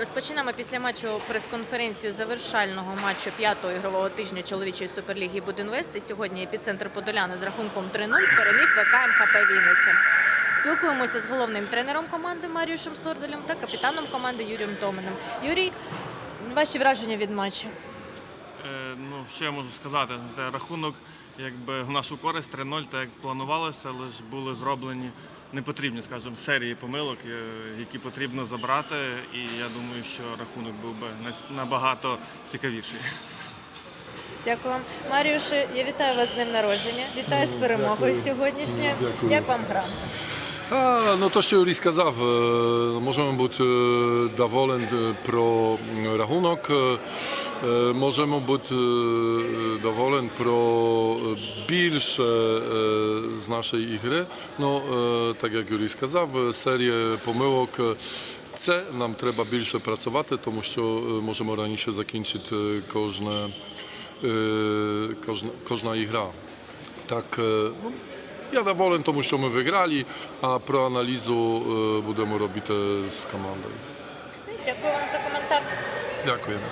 Розпочинаємо після матчу прес-конференцію завершального матчу п'ятого ігрового тижня чоловічої суперліги Будинвест. І сьогодні епіцентр Подоляни з рахунком 3-0 переміг ВК МХП Вінниця. Спілкуємося з головним тренером команди Маріушем Сорделем та капітаном команди Юрієм Томиним. Юрій, ваші враження від матчу? Ну, що я можу сказати? Це рахунок якби в нашу користь 3-0, так як планувалося, але ж були зроблені непотрібні, скажімо, серії помилок, е, які потрібно забрати. І я думаю, що рахунок був би набагато цікавіший. Дякую вам. Маріуше, я вітаю вас з днем народження. Вітаю з перемогою дякую. сьогоднішньою. Дякую. Як вам гра? А, no to, що Юрій сказав, е, можемо бути е, доволен е, про м, рахунок, е, е, можемо бути е, доволен про е, більше е, з нашої ігри. Ну, е, так як Юрій сказав, е, серія помилок. е, Це нам треба більше працювати, тому що е, можемо раніше закінчити е, кожне, е, кожна, кожна ігра. Так, е, ну, я доволен тому, що ми виграли, а про аналізу е, будемо робити з командою. Дякую вам за коментар. Дякуємо.